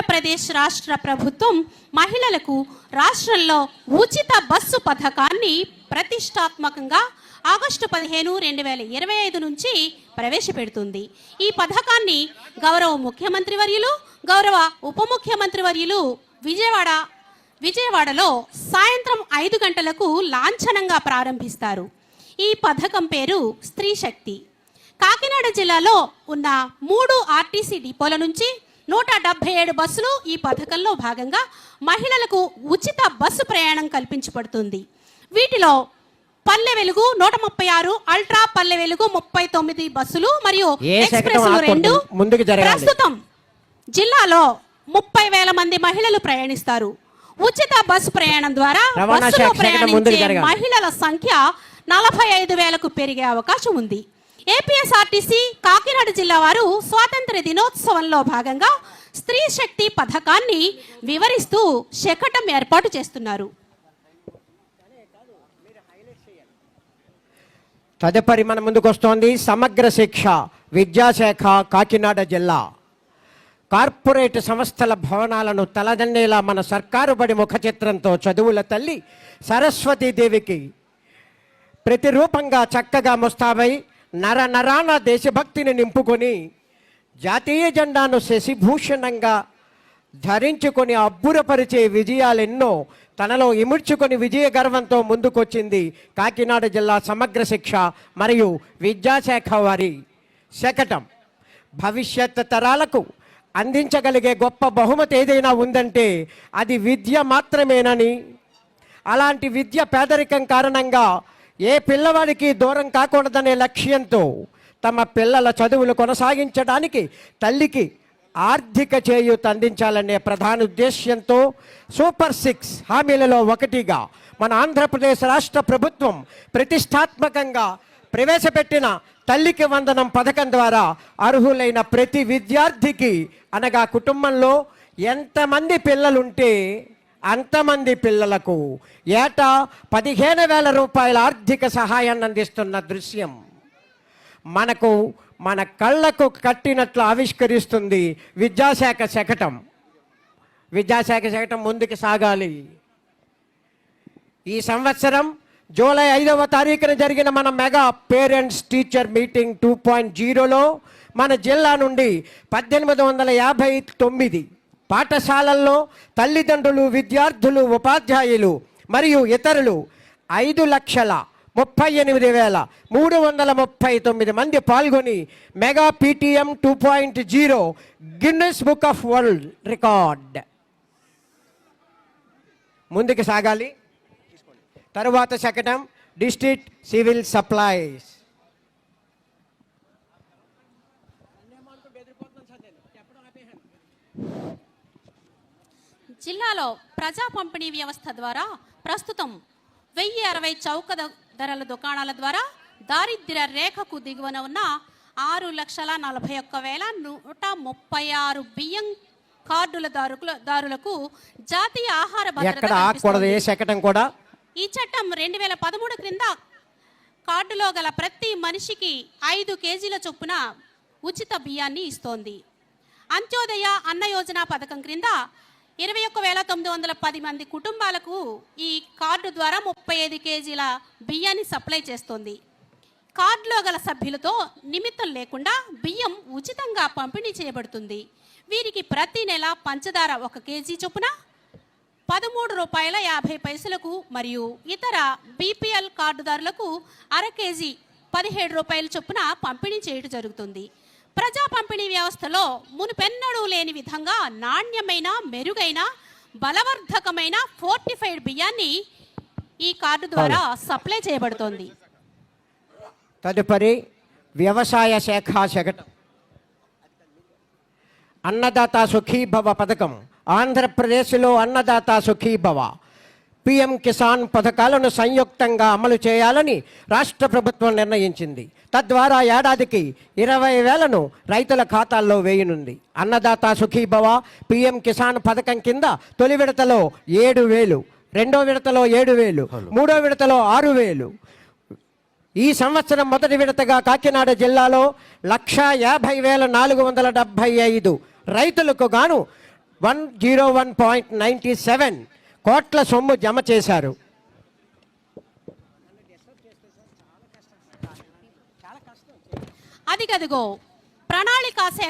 ఆంధ్రప్రదేశ్ రాష్ట్ర ప్రభుత్వం మహిళలకు రాష్ట్రంలో ఉచిత బస్సు పథకాన్ని ప్రతిష్టాత్మకంగా ఆగస్టు పదిహేను రెండు వేల ఇరవై ఐదు నుంచి ప్రవేశపెడుతుంది. ఈ పథకాన్ని గౌరవ ముఖ్యమంత్రి వర్యులు గౌరవ ఉప ముఖ్యమంత్రి వర్యులు విజయవాడ విజయవాడలో సాయంత్రం ఐదు గంటలకు లాంఛనంగా ప్రారంభిస్తారు. ఈ పథకం పేరు స్త్రీ శక్తి. కాకినాడ జిల్లాలో ఉన్న మూడు ఆర్టీసీ డిపోల నుంచి నూట డెబ్బై ఏడు బస్సులు ఈ పథకంలో భాగంగా మహిళలకు ఉచిత బస్సు ప్రయాణం కల్పించబడుతుంది వీటిలో పల్లె వెలుగు నూట ముప్పై ఆరు అల్ట్రా పల్లె వెలుగు ముప్పై తొమ్మిది బస్సులు మరియు ఏ శకటం ఎక్స్ప్రెస్ ఆపొద్దు. రెండు. ప్రస్తుతం జిల్లాలో ముప్పై వేల మంది మహిళలు ప్రయాణిస్తారు ఉచిత బస్సు ప్రయాణం ద్వారా బస్సులో ప్రయాణించే. మహిళల సంఖ్య నలభై ఐదు వేలకు పెరిగే అవకాశం ఉంది ఏపీఎస్ఆర్టీసీ కాకినాడ జిల్లా వారు స్వాతంత్ర దినోత్సవంలో భాగంగా స్త్రీ శక్తి పథకాన్ని వివరిస్తూ శకటం ఏర్పాటు చేస్తున్నారు. తదుపరి మన ముందుకు వస్తోంది సమగ్ర శిక్ష విద్యాశాఖ కాకినాడ జిల్లా. కార్పొరేట్ సంస్థల భవనాలను తలదన్నేలా మన సర్కారు బడి ముఖ చిత్రంతో చదువుల తల్లి సరస్వతీదేవికి ప్రతిరూపంగా చక్కగా ముస్తాబై నర నరాన దేశభక్తిని నింపుకొని జాతీయ జెండాను శశిభూషణంగా ధరించుకొని అబ్బురపరిచే విజయాలెన్నో తనలో ఇముడ్చుకొని విజయ గర్వంతో ముందుకొచ్చింది కాకినాడ జిల్లా సమగ్ర శిక్ష మరియు విద్యాశాఖ వారి శకటం. భవిష్యత్ తరాలకు అందించగలిగే గొప్ప బహుమతి ఏదైనా ఉందంటే అది విద్య మాత్రమేనని. అలాంటి విద్య పేదరికం కారణంగా ఏ పిల్లవాడికి దూరం కాకూడదనే లక్ష్యంతో తమ పిల్లల చదువులు కొనసాగించడానికి తల్లికి ఆర్థిక చేయూత అందించాలనే ప్రధాన ఉద్దేశ్యంతో సూపర్ సిక్స్ హామీలలో ఒకటిగా మన ఆంధ్రప్రదేశ్ రాష్ట్ర ప్రభుత్వం ప్రతిష్టాత్మకంగా ప్రవేశపెట్టిన తల్లికి వందనం పథకం ద్వారా అర్హులైన ప్రతి విద్యార్థికి అనగా కుటుంబంలో ఎంతమంది పిల్లలుంటే అంతమంది పిల్లలకు ఏటా పదిహేను వేల రూపాయల ఆర్థిక సహాయాన్ని అందిస్తున్న దృశ్యం. మనకు మన కళ్ళకు కట్టినట్లు ఆవిష్కరిస్తుంది విద్యాశాఖ శకటం. విద్యాశాఖ శకటం ముందుకు సాగాలి. ఈ సంవత్సరం జూలై ఐదవ తారీఖున జరిగిన మన mega parents teacher meeting two point జీరోలో మన జిల్లా నుండి పద్దెనిమిది వందల యాభై తొమ్మిది పాఠశాలల్లో తల్లిదండ్రులు విద్యార్థులు ఉపాధ్యాయులు మరియు ఇతరులు ఐదు లక్షల ముప్పై ఎనిమిది వేల మూడు వందల ముప్పై తొమ్మిది మంది పాల్గొని mega PTM two point zero Guinness book of world record. ముందుకు సాగాలి. తరువాత శకటం డిస్ట్రిక్ట్ సివిల్ సప్లైస్. జిల్లాలో ప్రజా పంపిణీ వ్యవస్థ ద్వారా ప్రస్తుతం వెయ్యి అరవై చౌక ధరల దుకాణాల ద్వారా దారిద్ర్య రేఖకు దిగువన ఉన్న ఆరు లక్షల నలభై ఒక్క వేల నూట ముప్పై ఆరు బియ్యం కార్డుల దారుకుల దారులకు జాతీయ ఆహార భద్రత కూడా? ఈ చట్టం రెండు వేల పదమూడు క్రింద కార్డులో గల ప్రతి మనిషికి ఐదు కేజీల చొప్పున ఉచిత బియ్యాన్ని ఇస్తోంది. అంత్యోదయ అన్న యోజన పథకం క్రింద ఇరవై ఒక్క వేల తొమ్మిది వందల పది మంది కుటుంబాలకు ఈ కార్డు ద్వారా ముప్పై ఐదు కేజీల బియ్యాన్ని సప్లై చేస్తోంది. కార్డులో గల సభ్యులతో నిమిత్తం లేకుండా బియ్యం ఉచితంగా పంపిణీ చేయబడుతుంది. వీరికి ప్రతి నెల పంచదార ఒక కేజీ చొప్పున పదమూడు రూపాయల యాభై పైసలకు మరియు ఇతర బీపీఎల్ కార్డుదారులకు అర కేజీ పదిహేడు రూపాయల చొప్పున పంపిణీ చేయడం జరుగుతుంది. ప్రజా పంపిణీ వ్యవస్థలో మునుపెన్నడూ లేని విధంగా నాణ్యమైన మెరుగైన బలవర్ధకమైన ఫోర్టిఫైడ్ బియ్యాన్ని ఈ కార్డు ద్వారా సప్లై చేయబడుతోంది. తదుపరి వ్యవసాయ శాఖ శకటం. అన్నదాత సుఖీభవ పథకం. ఆంధ్రప్రదేశ్లో అన్నదాత సుఖీభవ. పిఎం కిసాన్ పథకాలను సంయుక్తంగా అమలు చేయాలని రాష్ట్ర ప్రభుత్వం నిర్ణయించింది. తద్వారా ఏడాదికి ఇరవై వేలను రైతుల ఖాతాల్లో వేయనుంది. అన్నదాత సుఖీభవ పిఎం కిసాన్ పథకం కింద తొలి విడతలో ఏడు వేలు రెండో విడతలో ఏడు వేలు మూడో విడతలో ఆరు వేలు. ఈ సంవత్సరం మొదటి విడతగా కాకినాడ జిల్లాలో లక్ష యాభై వేల నాలుగు వందల డెబ్భై ఐదు రైతులకు గాను one zero one point ninety seven కోట్ల సొమ్ము జమ చేశారు. అది గదిగో ప్రణాళిక